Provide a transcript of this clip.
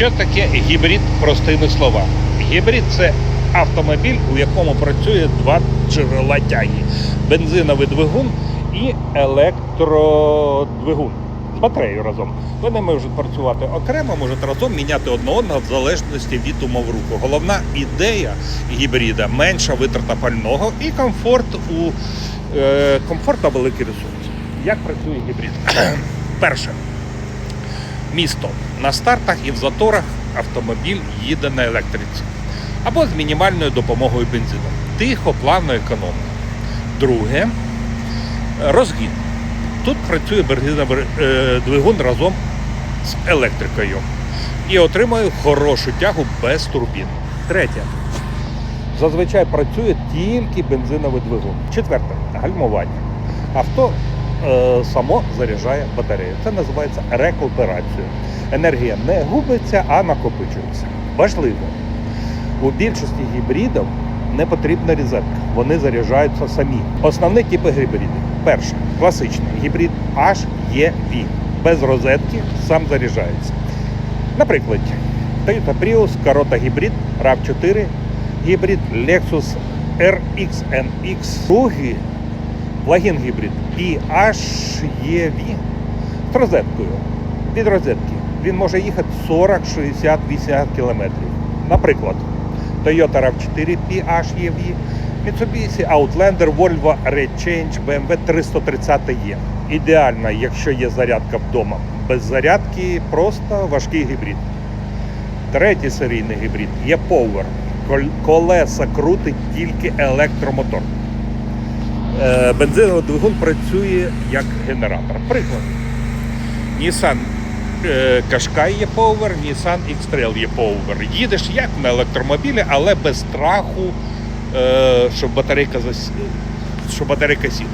Що таке гібрид простими словами? Гібрид це автомобіль, у якому працює два джерела тяги: бензиновий двигун і електродвигун з батареєю разом. Вони можуть працювати окремо, можуть разом міняти одне одного в залежності від умов руху. Головна ідея гібрида менша витрата пального і комфорт у е, комфорт та великий ресурс. Як працює гібрид? Перше місто. На стартах і в заторах автомобіль їде на електриці або з мінімальною допомогою бензину. Тихо, плавно, економно. Друге розгін. Тут працює бензиновий е, двигун разом з електрикою і отримує хорошу тягу без турбін. Третє. Зазвичай працює тільки бензиновий двигун. Четверте гальмування. Авто само заряджає батарею. Це називається рекуперацією. Енергія не губиться, а накопичується. Важливо, у більшості гібридів не потрібна розетка. Вони заряджаються самі. Основні типи гібридів. Перше класичний гібрид HEV. Без розетки сам заряджається. Наприклад, Toyota Prius, Corota гібрид, RAV4 гібрид, Lexus RXNX. Другий плагін гібрид PHEV з розеткою. Від розетки він може їхати 40, 60, 80 кілометрів. Наприклад, Toyota RAV4 PHEV, Mitsubishi Outlander, Volvo Rechange, BMW 330 є. Ідеально, якщо є зарядка вдома. Без зарядки просто важкий гібрид. Третій серійний гібрид є Power. Колеса крутить тільки електромотор. Е, Бензиновий двигун працює як генератор. Приклад. Nissan е, Qashqai є Power, Nissan X-Trail є Power. Їдеш як на електромобілі, але без страху, е, щоб батарейка зас... щоб батарейка сіла.